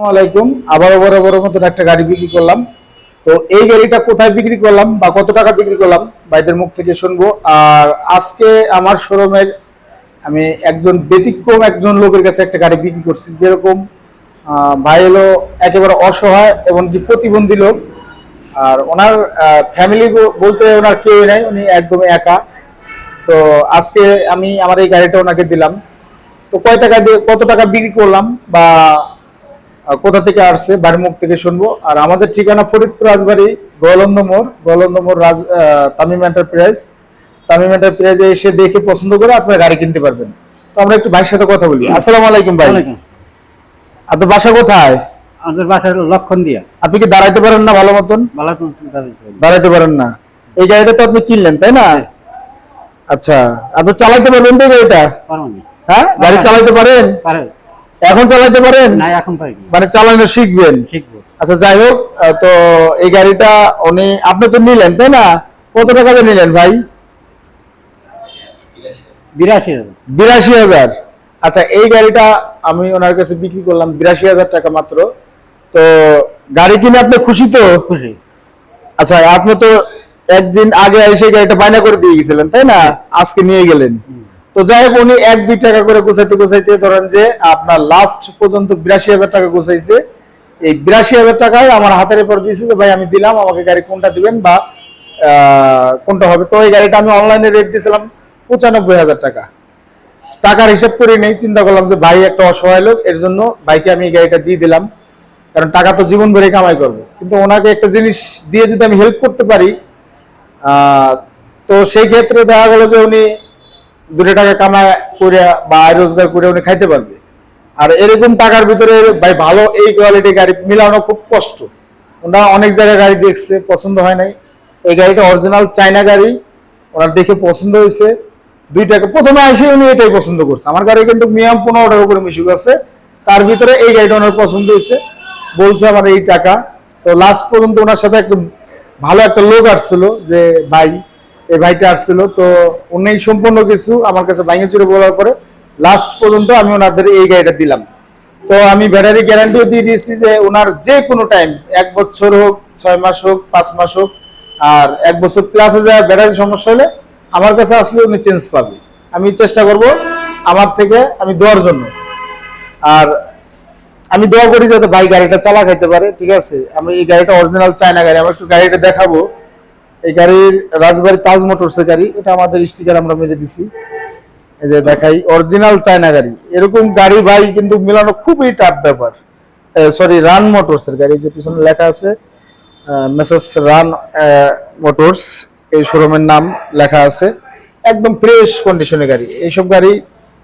আলাইকুম। আবার বড় মতন একটা গাড়ি বিক্রি করলাম। তো এই গাড়িটা কোথায় বিক্রি করলাম বা কত টাকা বিক্রি করলাম, ভাইদের মুখ থেকে শুনব। আর আজকে আমার শোরুমের আমি একজন ব্যতিক্রম একজন লোকের কাছে একটা গাড়ি বিক্রি করছি। যেরকম ভাই হলো একেবারে অসহায় এমনকি প্রতিবন্ধী লোক। আর ওনার ফ্যামিলি বলতে ওনার কেউ নাই, উনি একদম একা। তো আজকে আমি আমার এই গাড়িটা ওনাকে দিলাম। তো কয় টাকা দিয়ে, কত টাকা বিক্রি করলাম বা কোথা থেকে আসছে? বাড়ির মুখ থেকে শুনব। আর আমাদের ঠিকানা ফরিদপুর রাজবাড়ি গোয়ালন্দ মোড় গোয়ালন্দ মোড় রাজ তামিম এন্টারপ্রাইজ তামিম এন্টারপ্রাইজে এসে দেখে পছন্দ করে আপনার গাড়ি কিনতে পারবেন। তো আমরা একটু ভাইয়ের সাথে কথা বলি। আসসালামু আলাইকুম ভাই। ওয়ালাইকুম। আপনার বাসা কোথায়? আমাদের বাসার লক্ষণ দিয়া আপনি কি দাঁড়াইতে পারেন না ভালো মতন। দাঁড়াইতে পারেন না। এই গাড়িটা তো আপনি কিনলেন তাই না? আচ্ছা। আপনি চালাতে পারবেন তো গাড়িটা? হ্যাঁ? গাড়ি চালাতে পারেন? পারে এখন চালাতে পারেন? না এখন পারি মানে চালানো শিখবেন? শিখব। আচ্ছা যাই হোক তো এই গাড়িটা উনি আপনি তো নিলেন তাই না? কত টাকা দিয়ে নিলেন ভাই? বিরাশি হাজার। বিরাশি হাজার। আচ্ছা এই গাড়িটা আমি ওনার কাছে বিক্রি করলাম বিরাশি হাজার টাকা মাত্র। তো গাড়ি কিনে আপনি খুশি তো? খুশি। আচ্ছা আপনি তো একদিন আগে এসে গাড়িটা বায়না করে দিয়ে গেছিলেন তাই না? আজকে নিয়ে গেলেন। তো যাই হোক, উনি এক, দুই টাকা করে গোছাইতে গোছাইতে ধরেন যে আপনার লাস্ট পর্যন্ত বিরাশি হাজার টাকা গোছাইছে। এই বিরাশি হাজার টাকায় আমার হাতের পর দিয়েছে যে, ভাই, আমি দিলাম, আমাকে গাড়ি কোনটা দিবেন বা কোনটা হবে? তো এই গাড়িটা আমি অনলাইনে রেট দিয়েছিলাম পঁচানব্বই হাজার টাকা। টাকার হিসাব করে নেই, চিন্তা করলাম যে, ভাই, একটা অসহায় লোক, এর জন্য ভাইকে আমি এই গাড়িটা দিয়ে দিলাম, কারণ টাকা তো জীবন ভরে কামাই করব। কিন্তু ওনাকে একটা জিনিস দিয়ে যদি আমি হেল্প করতে পারি তো সেই ক্ষেত্রে দেখা গেলো যে উনি দুটো টাকা কামায় করে বা আয় রোজগার করে উনি খাইতে পারবে। আর এরকম টাকার ভিতরে ভাই ভালো এই কোয়ালিটি গাড়ি মিলানো খুব কষ্ট। ওনারা অনেক জায়গায় গাড়ি দেখছে, পছন্দ হয় নাই। এই গাড়িটা অরিজিনাল চায়না গাড়ি, ওনার দেখে পছন্দ হয়েছে। দুই টাকা প্রথমে এসে উনি এটাই পছন্দ করছে। আমার গাড়ি কিন্তু পনেরো টাকা করে মিশুক আছে। তার ভিতরে এই গাড়িটা ওনার পছন্দ হয়েছে। বলছে আমার এই টাকা। তো লাস্ট পর্যন্ত ওনার সাথে একদম ভালো একটা লোক আসছিল যে, ভাই এই ভাইটা আসছিল, তো উনি সম্পূর্ণ কিছু আমার কাছে ভাঙে চুরে বলার পরে লাস্ট পর্যন্ত আমি ওনাদের এই গাড়িটা দিলাম। তো আমি ব্যাটারি গ্যারান্টিও দিয়ে দিয়েছি যে ওনার যে কোনো টাইম এক বছর হোক, ছয় মাস হোক, পাঁচ মাস হোক, আর এক বছর প্লাসে যায় ব্যাটারি সমস্যা হলে আমার কাছে আসলে উনি চেঞ্জ পাবে। আমি চেষ্টা করব আমার থেকে আমি দেওয়ার জন্য। আর আমি দোয়া করি যাতে ভাই গাড়িটা চালা খাইতে পারে, ঠিক আছে? আমি এই গাড়িটা অরিজিনাল চায়না গাড়ি আমার একটু গাড়িটা দেখাবো। এই গাড়ির রাজবাড়ি তাজ মোটরসের গাড়ি, এটা আমাদের স্টিকার আমরা মেরে দিছি। এই যে দেখাই অরিজিনাল চায়না গাড়ি। এরকম গাড়ি ভাই, কিন্তু মিলানো খুবই টাফ ব্যাপার। সরি রান মোটরসের গাড়ি যে পিছনে লেখা আছে মেসেস রান মোটরস এই শোরুমের নাম লেখা আছে। একদম ফ্রেশ কন্ডিশনের গাড়ি। এইসব গাড়ি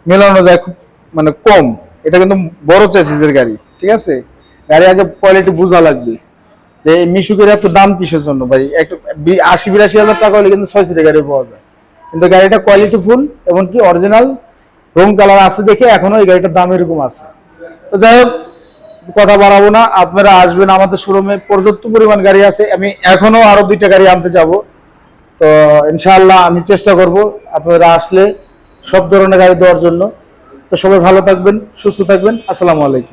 মেলানো যায় খুব মানে কম। এটা কিন্তু বড় চেসিসের গাড়ি, ঠিক আছে? গাড়ি আগে কোয়ালিটি বোঝা লাগবে। যে মিশুকের এত দাম কিসের জন্য ভাই? একটু আশি, বিরাশি হাজার টাকা হলে কিন্তু ছয় সিটের গাড়ি পাওয়া যায়। কিন্তু গাড়িটা কোয়ালিটি ফুল এবং কি অরিজিনাল রং কালার আছে দেখে এখনও এই গাড়িটার দাম এরকম আছে। তো যাই হোক, কথা বাড়াবো না, আপনারা আসবেন আমাদের শোরুমে পর্যাপ্ত পরিমাণ গাড়ি আছে। আমি এখনও আরও দুইটা গাড়ি আনতে যাব। তো ইনশাআল্লাহ আমি চেষ্টা করব আপনারা আসলে সব ধরনের গাড়ি দেওয়ার জন্য। তো সবাই ভালো থাকবেন, সুস্থ থাকবেন। আসসালামু আলাইকুম।